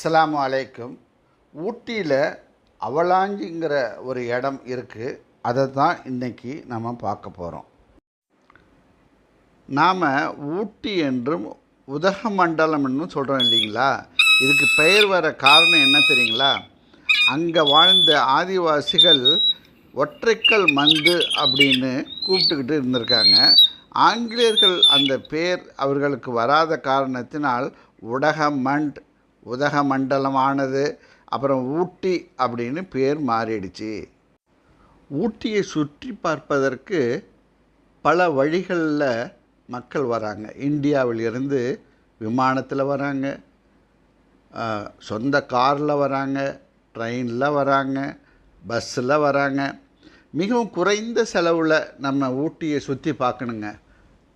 அஸ்லாம் அலைக்கும். ஊட்டியில் அவலாஞ்சிங்கிற ஒரு இடம் இருக்குது அதை தான் இன்றைக்கி நம்ம பார்க்க போகிறோம் நாம் ஊட்டி என்றும் உதகமண்டலம் என்றும் சொல்கிறோம் இல்லைங்களா? இதுக்கு பெயர் வர காரணம் என்ன தெரியுங்களா? அங்கே வாழ்ந்த ஆதிவாசிகள் ஒற்றைக்கல் மந்து அப்படின்னு கூப்பிட்டுக்கிட்டு இருந்திருக்காங்க. ஆங்கிலேயர்கள் அந்த பேர் அவர்களுக்கு வராத காரணத்தினால் உடகமண்ட் உதகமண்டலமானது அப்புறம் ஊட்டி அப்படின்னு பேர் மாறிடுச்சு. ஊட்டியை சுற்றி பார்ப்பதற்கு பல வழிகளில் மக்கள் வராங்க. இந்தியாவிலிருந்து விமானத்தில் வராங்க. சொந்த காரில் வராங்க ட்ரெயினில் வராங்க பஸ்ஸில் வராங்க. மிகவும் குறைந்த செலவில் நம்ம ஊட்டியை சுற்றி பார்க்கணுங்க.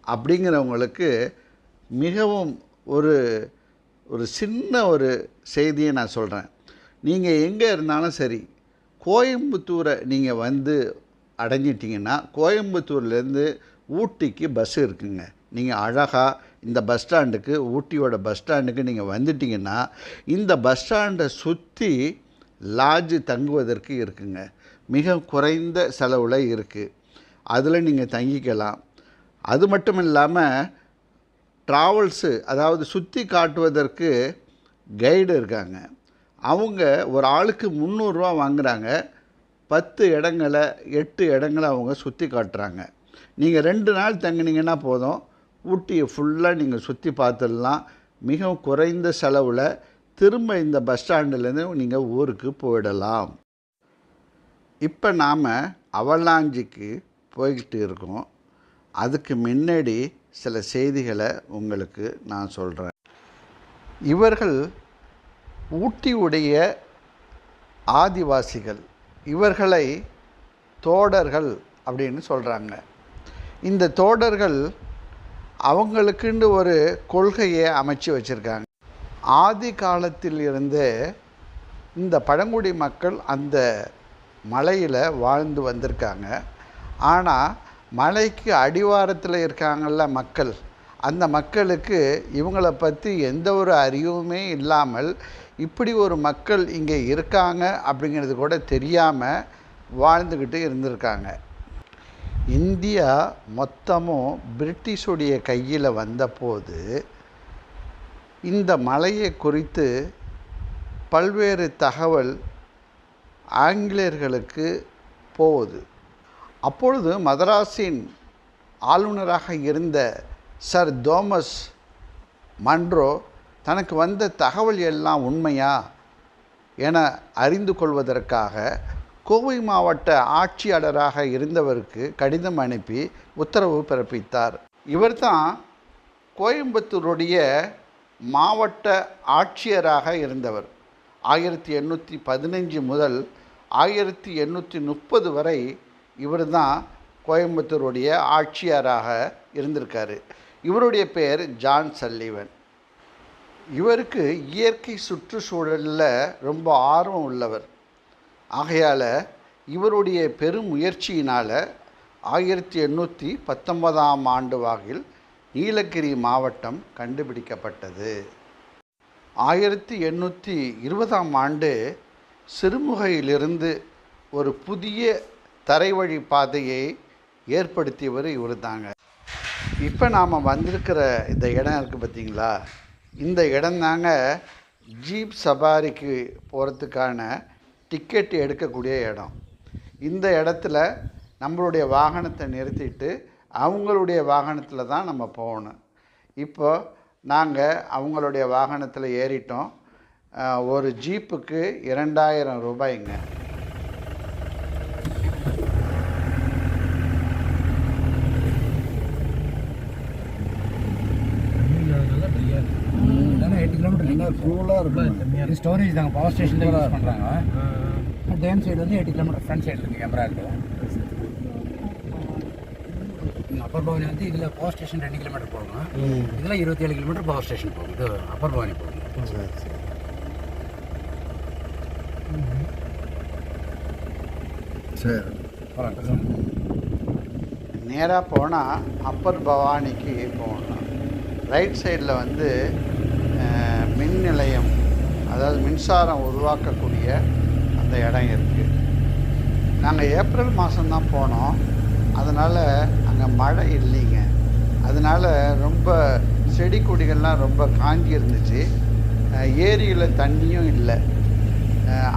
அப்படிங்கிறவங்களுக்கு மிகவும் ஒரு ஒரு சின்ன ஒரு செய்தியை நான் சொல்கிறேன் நீங்கள் எங்கே இருந்தாலும் சரி கோயம்புத்தூரை நீங்கள் வந்து அடைஞ்சிட்டிங்கன்னா கோயம்புத்தூர்லேருந்து ஊட்டிக்கு பஸ் இருக்குங்க. நீங்கள் அழகாக இந்த பஸ் ஸ்டாண்டுக்கு ஊட்டியோட பஸ் ஸ்டாண்டுக்கு நீங்கள் வந்துட்டிங்கன்னா இந்த பஸ் ஸ்டாண்டை சுற்றி லாட்ஜு தங்குவதற்கு இருக்குங்க. மிக குறைந்த செலவில் இருக்குது அதில் நீங்கள் தங்கிக்கலாம். அது மட்டும் இல்லாமல் ட்ராவல்ஸு அதாவது சுற்றி காட்டுவதற்கு கைடு இருக்காங்க. அவங்க ஒரு ஆளுக்கு முந்நூறுரூவா வாங்குகிறாங்க பத்து இடங்களை எட்டு இடங்களை அவங்க சுற்றி காட்டுறாங்க. நீங்கள் ரெண்டு நாள் தங்கினீங்கன்னா போதும். ஊட்டியை ஃபுல்லாக நீங்கள் சுற்றி பார்த்துடலாம் மிகவும் குறைந்த செலவில் திரும்ப இந்த பஸ் ஸ்டாண்டுலேருந்து நீங்கள் ஊருக்கு போயிடலாம். இப்போ நாம் அவலாஞ்சிக்கு போய்கிட்டு இருக்கோம். அதுக்கு முன்னாடி சில செய்திகளை உங்களுக்கு நான் சொல்கிறேன் இவர்கள் ஊட்டியுடைய ஆதிவாசிகள் இவர்களை தோடர்கள் அப்படின்னு சொல்கிறாங்க இந்த தோடர்கள் அவங்களுக்குன்னு ஒரு கொள்கையை அமைச்சு வச்சுருக்காங்க. ஆதி காலத்தில் இருந்தே இந்த பழங்குடி மக்கள் அந்த மலையில் வாழ்ந்து வந்திருக்காங்க. ஆனால் மலைக்கு அடிவாரத்தில் இருக்காங்கள்ல மக்கள் அந்த மக்களுக்கு இவங்கள பற்றி எந்த ஒரு அறிவுமே இல்லாமல் இப்படி ஒரு மக்கள் இங்கே இருக்காங்க அப்படிங்கிறது கூட தெரியாமல் வாழ்ந்துக்கிட்டு இருந்திருக்காங்க. இந்தியா மொத்தமும் பிரிட்டிஷுடைய கையில் வந்தபோது இந்த மலையை குறித்து பல்வேறு தகவல் ஆங்கிலேயர்களுக்கு போகுது. அப்பொழுது மதராஸின் ஆளுநராக இருந்த சர் தோமஸ் மன்றோ தனக்கு வந்த தகவல் எல்லாம் உண்மையா என அறிந்து கொள்வதற்காக கோவை மாவட்ட ஆட்சியாளராக இருந்தவருக்கு கடிதம் அனுப்பி உத்தரவு பிறப்பித்தார். இவர்தான் கோயம்புத்தூருடைய மாவட்ட ஆட்சியராக இருந்தவர். ஆயிரத்தி எண்ணூற்றி பதினஞ்சு முதல் ஆயிரத்தி எண்ணூற்றி முப்பது வரை இவர் தான் கோயம்புத்தூருடைய ஆட்சியராக இருந்திருக்காரு. இவருடைய பெயர் ஜான் சல்லிவன். இவருக்கு இயற்கை சுற்றுச்சூழலில் ரொம்ப ஆர்வம் உள்ளவர். ஆகையால் இவருடைய பெரும் முயற்சியினால் ஆயிரத்தி எண்ணூற்றி பத்தொன்பதாம் ஆண்டு வாகில் நீலகிரி மாவட்டம் கண்டுபிடிக்கப்பட்டது. ஆயிரத்தி எண்ணூற்றி இருபதாம் ஆண்டு சிறுமுகையிலிருந்து ஒரு புதிய தரைவழி பாதையை ஏற்படுத்தியவர் இவர் தாங்க. இப்போ நாம் வந்திருக்கிற இந்த இடம் இருக்குது பார்த்தீங்களா இந்த இடம் தாங்க ஜீப் சவாரிக்கு போகிறதுக்கான டிக்கெட் எடுக்கக்கூடிய இடம். இந்த இடத்துல நம்மளுடைய வாகனத்தை நிறுத்திட்டு அவங்களுடைய வாகனத்தில் தான் நம்ம போகணும். இப்போ நாங்கள் அவங்களுடைய வாகனத்தில் ஏறிட்டோம். ஒரு ஜீப்புக்கு இரண்டாயிரம் ரூபாய்ங்க இல்லைன்னா எட்டு கிலோமீட்டர் நீங்கள் ஃப்ளூலாக இருக்கும். இது ஸ்டோரேஜ் தாங்க. பவர் ஸ்டேஷன் யூஸ் பண்ணுறாங்க டேம் சைடு வந்து எட்டு கிலோமீட்டர் ஃப்ரண்ட் சைடு இருக்குது எம்ராய்டு அப்பர் பவானி வந்து இதில் பவர் ஸ்டேஷன் ரெண்டு கிலோமீட்டர் போகுங்க இதில் இருபத்தி ஏழு கிலோமீட்டர் பவர் ஸ்டேஷன் போகும். இது அப்பர் பவானி போகும். சரி சரி. நேராக போனால் அப்பர் பவானிக்கு போகணும் ரைட் சைடில் வந்து மின் நிலையம் அதாவது மின்சாரம் உருவாக்கக்கூடிய அந்த இடம் இருக்குது நாங்கள் ஏப்ரல் மாதம்தான் போனோம். அதனால் அங்கே மழை இல்லைங்க. அதனால் ரொம்ப செடி கொடிகள்லாம் ரொம்ப காஞ்சி இருந்துச்சு. ஏரியில் தண்ணியும் இல்லை.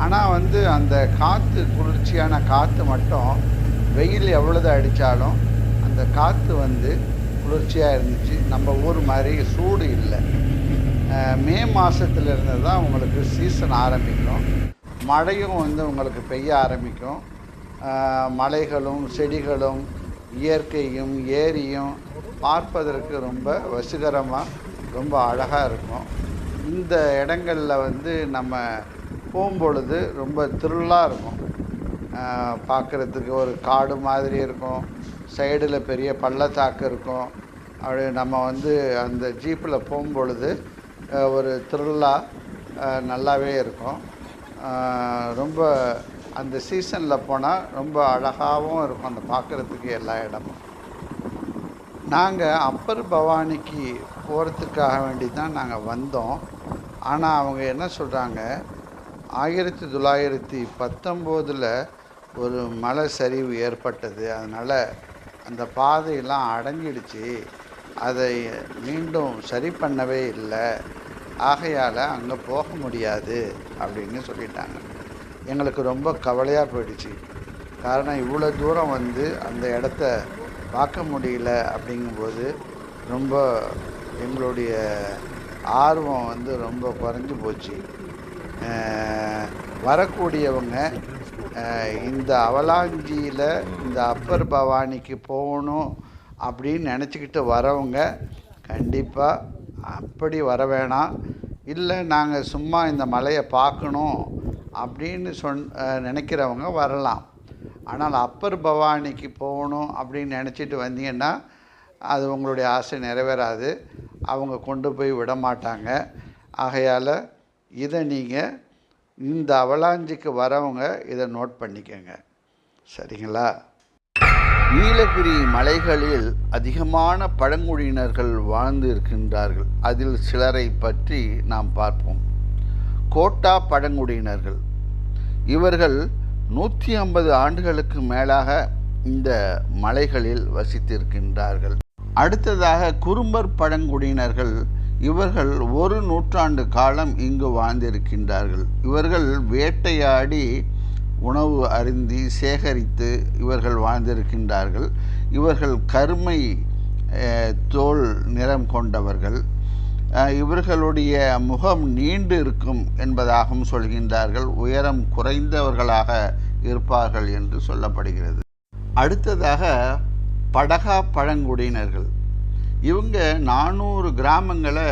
ஆனால் வந்து அந்த காற்று குளிர்ச்சியான காற்று மட்டும் வெயில் எவ்வளோதான் அடித்தாலும் அந்த காற்று வந்து குளிர்ச்சியாக இருந்துச்சு. நம்ம ஊர் மாதிரி சூடு இல்லை. மே மாதத்துல இருந்து தான் உங்களுக்கு சீசன் ஆரம்பிக்கும். மழையும் வந்து உங்களுக்கு பெய்ய ஆரம்பிக்கும். மலைகளும் செடிகளும் இயற்கையும் ஏரியும் பார்ப்பதற்கு ரொம்ப வசீகரமாக ரொம்ப அழகாக இருக்கும். இந்த இடங்களில் வந்து நம்ம போகும்பொழுது ரொம்ப திருளாக இருக்கும். பார்க்குறதுக்கு ஒரு காடு மாதிரி இருக்கும். சைடில் பெரிய பள்ளத்தாக்கு இருக்கும். அப்படி நம்ம வந்து அந்த ஜீப்பில் போகும்பொழுது ஒரு த்ரில்லாக நல்லாவே இருக்கும். ரொம்ப அந்த சீசனில் போனால் ரொம்ப அழகாகவும் இருக்கும் அந்த பார்க்குறதுக்கு எல்லா இடமும். நாங்கள் அப்பர் பவானிக்கு போகிறதுக்காக வேண்டி தான் நாங்கள் வந்தோம். ஆனால் அவங்க என்ன சொல்கிறாங்க ஆயிரத்தி தொள்ளாயிரத்தி பத்தொம்போதில் ஒரு மலை சரிவு ஏற்பட்டது. அதனால் அந்த பாதையெல்லாம் அடங்கிடுச்சு. அதை மீண்டும் சரி பண்ணவே இல்லை. ஆகையால் அங்கே போக முடியாது அப்படின்னு சொல்லிட்டாங்க. எங்களுக்கு ரொம்ப கவலையாக போயிடுச்சு. காரணம் இவ்வளோ தூரம் வந்து அந்த இடத்த பார்க்க முடியல அப்படிங்கும்போது ரொம்ப எங்களுடைய ஆர்வம் வந்து ரொம்ப குறைஞ்சி போச்சு. வரக்கூடியவங்க இந்த அவலாஞ்சியில் இந்த அப்பர் பவானிக்கு போகணும் அப்படின்னு நினச்சிக்கிட்டு வரவங்க கண்டிப்பாக அப்படி வர வேணாம். இல்லை நாங்கள் சும்மா இந்த மலையை பார்க்கணும் அப்படின்னு சொன் நினைக்கிறவங்க வரலாம். ஆனால் அப்பர் பவானிக்கு போகணும் அப்படின்னு நினச்சிட்டு வந்தீங்கன்னா அது உங்களுடைய ஆசை நிறைவேறாது. அவங்க கொண்டு போய் விட மாட்டாங்க. ஆகையால் இதை நீங்கள் இந்த அவலாஞ்சிக்கு வரவங்க இதை நோட் பண்ணிக்கோங்க. சரிங்களா? நீலகிரி மலைகளில் அதிகமான பழங்குடியினர்கள் வாழ்ந்து இருக்கின்றார்கள். அதில் சிலரை பற்றி நாம் பார்ப்போம். கோட்டா பழங்குடியினர்கள். இவர்கள் நூற்றி ஐம்பது ஆண்டுகளுக்கு மேலாக இந்த மலைகளில் வசித்திருக்கின்றார்கள். அடுத்ததாக குறும்பர் பழங்குடியினர்கள். இவர்கள் ஒரு நூற்றாண்டு காலம் இங்கு வாழ்ந்திருக்கின்றார்கள். இவர்கள் வேட்டையாடி உணவு அருந்தி சேகரித்து இவர்கள் வாழ்ந்திருக்கின்றார்கள். இவர்கள் கருமை தோல் நிறம் கொண்டவர்கள். இவர்களுடைய முகம் நீண்டு இருக்கும் என்பதாகவும் சொல்கின்றார்கள். உயரம் குறைந்தவர்களாக இருப்பார்கள் என்று சொல்லப்படுகிறது. அடுத்ததாக படகா பழங்குடியினர்கள். இவங்க நானூறு கிராமங்களை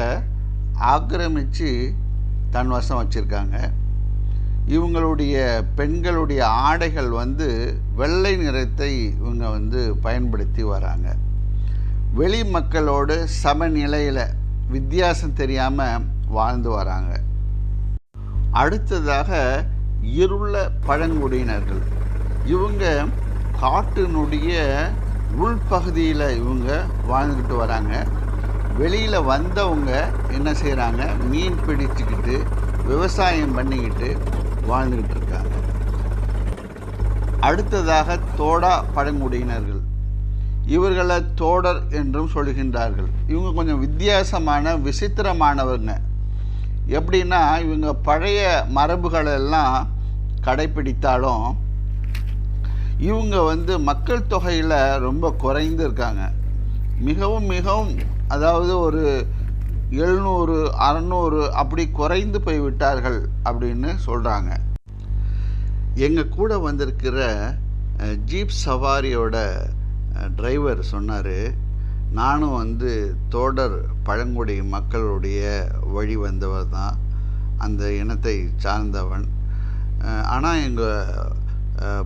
ஆக்கிரமித்து தன் வசம் வச்சுருக்காங்க. இவங்களுடைய பெண்களுடைய ஆடைகள் வந்து வெள்ளை நிறத்தை இவங்க வந்து பயன்படுத்தி வராங்க. வெளி மக்களோடு சமநிலையில் வித்தியாசம் தெரியாமல் வாழ்ந்து வராங்க. அடுத்ததாக இருள பழங்குடியினர்கள். இவங்க காட்டினுடைய உள்பகுதியில் இவங்க வாழ்ந்துக்கிட்டு வராங்க. வெளியில் வந்தவங்க என்ன செய்கிறாங்க மீன் பிடிச்சிக்கிட்டு விவசாயம் பண்ணிக்கிட்டு வாழ்ந்துக்கிட்டு இருக்காங்க அடுத்ததாக தோடா பழங்குடியினர்கள். இவர்களை தோடர் என்றும் சொல்கின்றார்கள். இவங்க கொஞ்சம் வித்தியாசமான விசித்திரமானவங்க. எப்படின்னா இவங்க பழைய மரபுகளெல்லாம் கடைப்பிடித்தாலும் இவங்க வந்து மக்கள் தொகையில் ரொம்ப குறைந்து இருக்காங்க. மிகவும் மிகவும் அதாவது ஒரு எழுநூறு அறநூறு அப்படி குறைந்து போய் விட்டார்கள் அப்படின்னு சொல்கிறாங்க எங்கள் கூட வந்திருக்கிற ஜீப் சவாரியோட டிரைவர் சொன்னார் நானும் வந்து தோடர் பழங்குடி மக்களுடைய வழி வந்தவர் தான் அந்த இனத்தை சார்ந்தவன். ஆனால் எங்கள்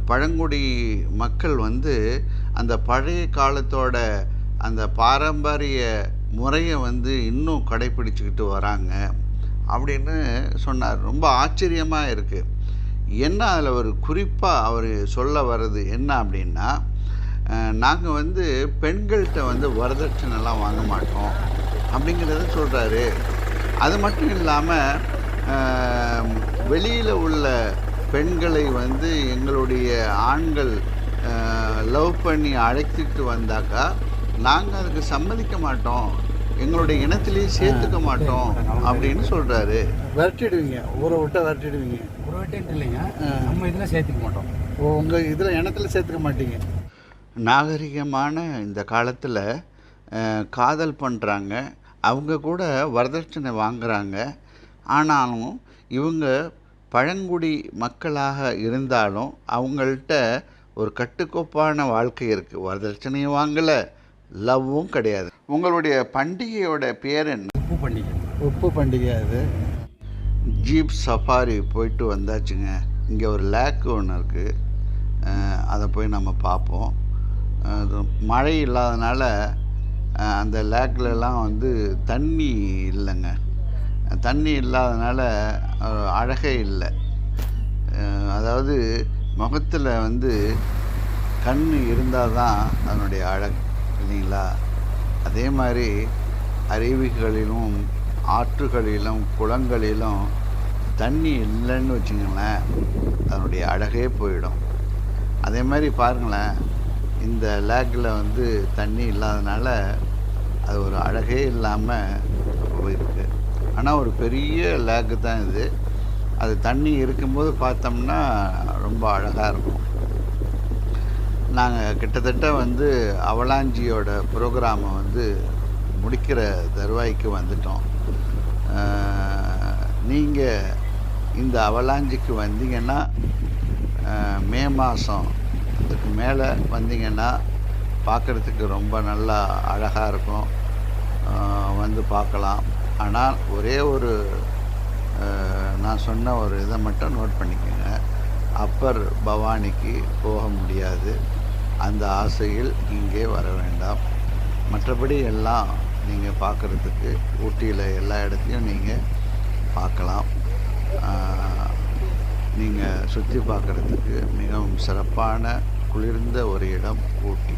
பழங்குடி மக்கள் வந்து அந்த பழைய காலத்தோட அந்த பாரம்பரிய முறையை வந்து இன்னும் கடைப்பிடிச்சிக்கிட்டு வராங்க அப்படின்னு சொன்னார். ரொம்ப ஆச்சரியமாக இருக்குது என்ன அதில் ஒரு குறிப்பாக அவர் சொல்ல வர்றது என்ன அப்படின்னா நாங்கள் வந்து பெண்கள்கிட்ட வந்து வரதட்சணைலாம் வாங்க மாட்டோம் அப்படிங்கிறத சொல்கிறாரு அது மட்டும் இல்லாமல் வெளியில் உள்ள பெண்களை வந்து எங்களுடைய ஆண்கள் லவ் பண்ணி அழைத்துட்டு வந்தாக்கா நாங்கள் அதுக்கு சம்மதிக்க மாட்டோம். எங்களுடைய இனத்திலேயே சேர்த்துக்க மாட்டோம் அப்படின்னு சொல்கிறாரு விரட்டிடுவீங்க. ஊரை விட்டு விரட்டிடுவீங்க. ஒரு வாட்டி இல்லைங்க. நம்ம இதில் சேர்த்துக்க மாட்டோம். ஓ உங்கள் இதில் இனத்தில் சேர்த்துக்க மாட்டீங்க. நாகரிகமான இந்த காலத்தில் காதல் பண்ணுறாங்க அவங்க கூட வரதட்சணை வாங்குறாங்க. ஆனாலும் இவங்க பழங்குடி மக்களாக இருந்தாலும் அவங்கள்ட்ட ஒரு கட்டுக்கோப்பான வாழ்க்கை இருக்குது வரதட்சணையும் வாங்கலை. லவ்வும் கிடையாது. உங்களுடைய பண்டிகையோட பேர் என்ன? உப்பு பண்டிகை. உப்பு பண்டிகை அது. ஜீப் சஃபாரி போயிட்டு வந்தாச்சுங்க. இங்கே ஒரு லேக் ஒன்று இருக்குது அதை போய் நம்ம பார்ப்போம் அது மழை இல்லாதனால அந்த லேக்லலாம் வந்து தண்ணி இல்லைங்க. தண்ணி இல்லாதனால அழகே இல்லை. அதாவது முகத்தில் வந்து கண் இருந்தால் தான் அதனுடைய அழகு. இல்லைங்களா? அதே மாதிரி அருவிகளிலும் ஆற்றுகளிலும் குளங்களிலும் தண்ணி இல்லைன்னு வச்சுங்களேன் அதனுடைய அழகே போயிடும். அதே மாதிரி பாருங்களேன் இந்த லேக்கில் வந்து தண்ணி இல்லாதனால அது ஒரு அழகே இல்லாமல் போயிருக்கு. ஆனால் ஒரு பெரிய லேக்கு தான் இது. அது தண்ணி இருக்கும்போது பார்த்தோம்னா ரொம்ப அழகாக இருக்கும். நாங்கள் கிட்டத்தட்ட வந்து அவலாஞ்சியோட ப்ரோக்ராமை வந்து முடிக்கிற தருவாய்க்கு வந்துட்டோம். நீங்கள் இந்த அவலாஞ்சிக்கு வந்தீங்கன்னா மே மாதம் இதுக்கு மேலே வந்தீங்கன்னா பார்க்குறதுக்கு ரொம்ப நல்லா அழகாக இருக்கும். வந்து பார்க்கலாம் ஆனால் ஒரே ஒரு நான் சொன்ன ஒரு இதை மட்டும் நோட் பண்ணிக்கோங்க. அப்பர் பவானிக்கு போக முடியாது. அந்த ஆசையில் இங்கே வர வேண்டாம். மற்றபடி எல்லாம் நீங்கள் பார்க்குறதுக்கு ஊட்டியில் எல்லா இடத்தையும் நீங்கள் பார்க்கலாம். நீங்கள் சுற்றி பார்க்குறதுக்கு மிகவும் சிறப்பான குளிர்ந்த ஒரு இடம் ஊட்டி.